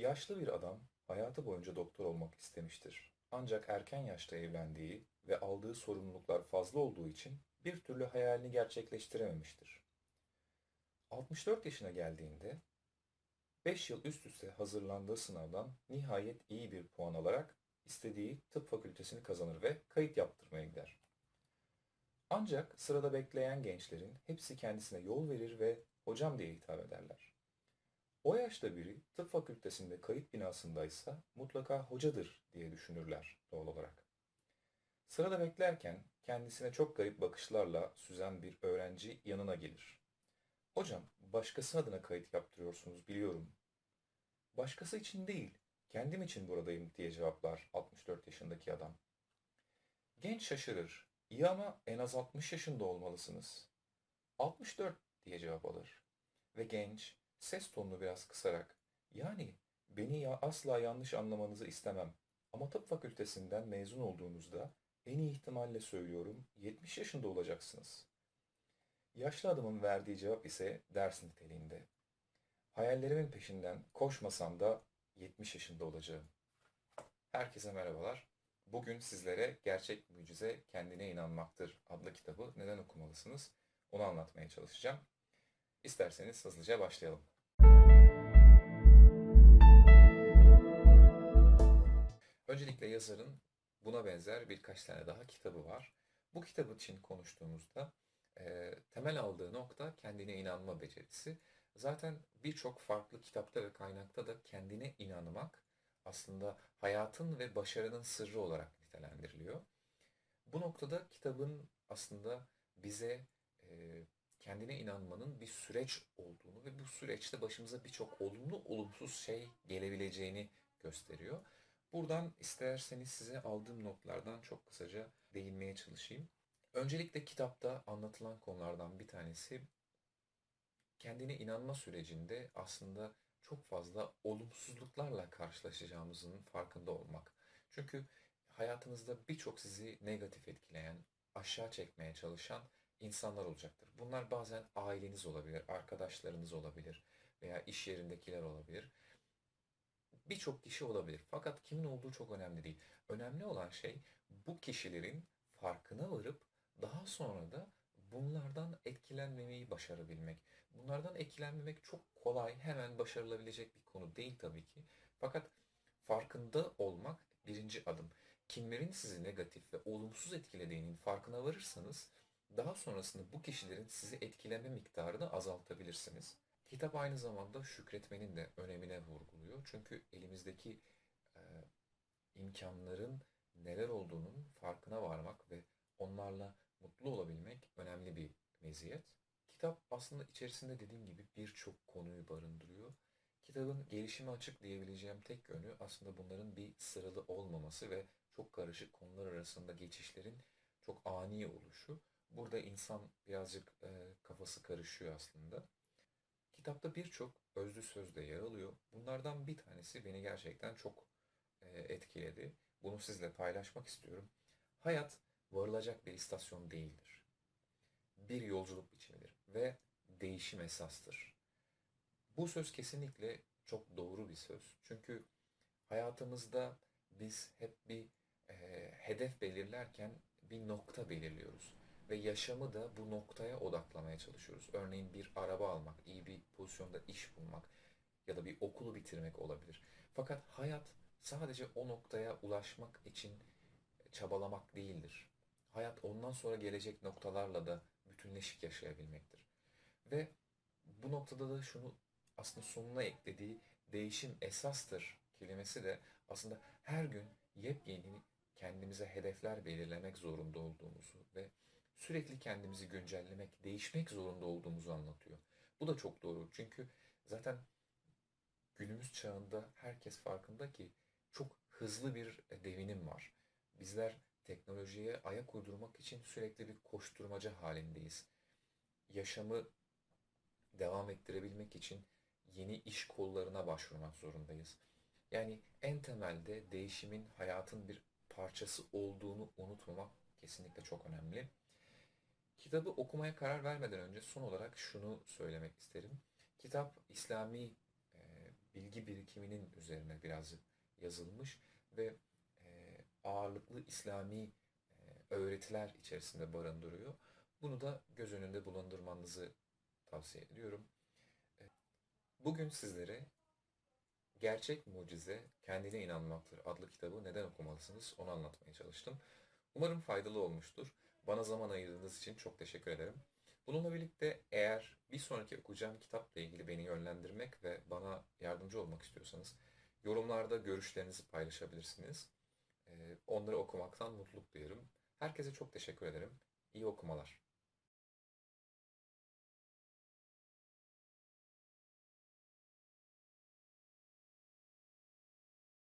Yaşlı bir adam hayatı boyunca doktor olmak istemiştir. Ancak erken yaşta evlendiği ve aldığı sorumluluklar fazla olduğu için bir türlü hayalini gerçekleştirememiştir. 64 yaşına geldiğinde 5 yıl üst üste hazırlandığı sınavdan nihayet iyi bir puan alarak istediği tıp fakültesini kazanır ve kayıt yaptırmaya gider. Ancak sırada bekleyen gençlerin hepsi kendisine yol verir ve hocam diye hitap ederler. O yaşta biri tıp fakültesinde kayıt binasındaysa mutlaka hocadır diye düşünürler doğal olarak. Sırada beklerken kendisine çok garip bakışlarla süzen bir öğrenci yanına gelir. Hocam, başkası adına kayıt yaptırıyorsunuz biliyorum. Başkası için değil, kendim için buradayım diye cevaplar 64 yaşındaki adam. Genç şaşırır. İyi ama en az 60 yaşında olmalısınız. 64 diye cevap alır. Ve genç ses tonunu biraz kısarak yani beni ya asla yanlış anlamanızı istemem ama tıp fakültesinden mezun olduğunuzda en iyi ihtimalle söylüyorum 70 yaşında olacaksınız. Yaşlı adamın verdiği cevap ise ders niteliğinde. Hayallerimin peşinden koşmasam da 70 yaşında olacağım. Herkese merhabalar. Bugün sizlere Gerçek Mucize Kendine İnanmaktır adlı kitabı neden okumalısınız onu anlatmaya çalışacağım. İsterseniz hızlıca başlayalım. Öncelikle yazarın buna benzer birkaç tane daha kitabı var. Bu kitap için konuştuğumuzda e, temel aldığı nokta kendine inanma becerisi. Zaten birçok farklı kitapta ve kaynakta da kendine inanmak aslında hayatın ve başarının sırrı olarak nitelendiriliyor. Bu noktada kitabın aslında bize e, kendine inanmanın bir süreç olduğunu ve bu süreçte başımıza birçok olumlu olumsuz şey gelebileceğini gösteriyor. Buradan isterseniz size aldığım notlardan çok kısaca değinmeye çalışayım. Öncelikle kitapta anlatılan konulardan bir tanesi kendine inanma sürecinde aslında çok fazla olumsuzluklarla karşılaşacağımızın farkında olmak. Çünkü hayatınızda birçok sizi negatif etkileyen, aşağı çekmeye çalışan insanlar olacaktır. Bunlar bazen aileniz olabilir, arkadaşlarınız olabilir veya iş yerindekiler olabilir. Birçok kişi olabilir. Fakat kimin olduğu çok önemli değil. Önemli olan şey bu kişilerin farkına varıp daha sonra da bunlardan etkilenmemeyi başarabilmek. Bunlardan etkilenmemek çok kolay, hemen başarılabilecek bir konu değil tabii ki. Fakat farkında olmak birinci adım. Kimlerin sizi negatif ve olumsuz etkilediğinin farkına varırsanız daha sonrasında bu kişilerin sizi etkileme miktarını azaltabilirsiniz. Kitap aynı zamanda şükretmenin de önemine vurguluyor. Çünkü elimizdeki e, imkanların neler olduğunun farkına varmak ve onlarla mutlu olabilmek önemli bir meziyet. Kitap aslında içerisinde dediğim gibi birçok konuyu barındırıyor. Kitabın gelişime açık diyebileceğim tek yönü aslında bunların bir sıralı olmaması ve çok karışık konular arasında geçişlerin çok ani oluşu. Burada insan birazcık e, kafası karışıyor aslında. Kitapta birçok özlü söz de yer alıyor. Bunlardan bir tanesi beni gerçekten çok e, etkiledi. Bunu sizle paylaşmak istiyorum. Hayat varılacak bir istasyon değildir. Bir yolculuk biçimidir ve değişim esastır. Bu söz kesinlikle çok doğru bir söz. Çünkü hayatımızda biz hep bir e, hedef belirlerken bir nokta belirliyoruz ve yaşamı da bu noktaya odaklamaya çalışıyoruz. Örneğin bir araba almak, iyi bir pozisyonda iş bulmak ya da bir okulu bitirmek olabilir. Fakat hayat sadece o noktaya ulaşmak için çabalamak değildir. Hayat ondan sonra gelecek noktalarla da bütünleşik yaşayabilmektir. Ve bu noktada da şunu aslında sonuna eklediği değişim esastır kelimesi de aslında her gün yepyeni kendimize hedefler belirlemek zorunda olduğumuzu ve sürekli kendimizi güncellemek, değişmek zorunda olduğumuzu anlatıyor. Bu da çok doğru. Çünkü zaten günümüz çağında herkes farkında ki çok hızlı bir devinim var. Bizler teknolojiye ayak uydurmak için sürekli bir koşturmaca halindeyiz. Yaşamı devam ettirebilmek için yeni iş kollarına başvurmak zorundayız. Yani en temelde değişimin hayatın bir parçası olduğunu unutmamak kesinlikle çok önemli. Kitabı okumaya karar vermeden önce son olarak şunu söylemek isterim. Kitap İslami e, bilgi birikiminin üzerine birazcık yazılmış ve e, ağırlıklı İslami e, öğretiler içerisinde barındırıyor. Bunu da göz önünde bulundurmanızı tavsiye ediyorum. E, Bugün sizlere Gerçek Mucize Kendine İnanmaktır adlı kitabı neden okumalısınız onu anlatmaya çalıştım. Umarım faydalı olmuştur. Bana zaman ayırdığınız için çok teşekkür ederim. Bununla birlikte eğer bir sonraki okuyacağım kitapla ilgili beni yönlendirmek ve bana yardımcı olmak istiyorsanız yorumlarda görüşlerinizi paylaşabilirsiniz. Ee, Onları okumaktan mutluluk duyarım. Herkese çok teşekkür ederim. İyi okumalar.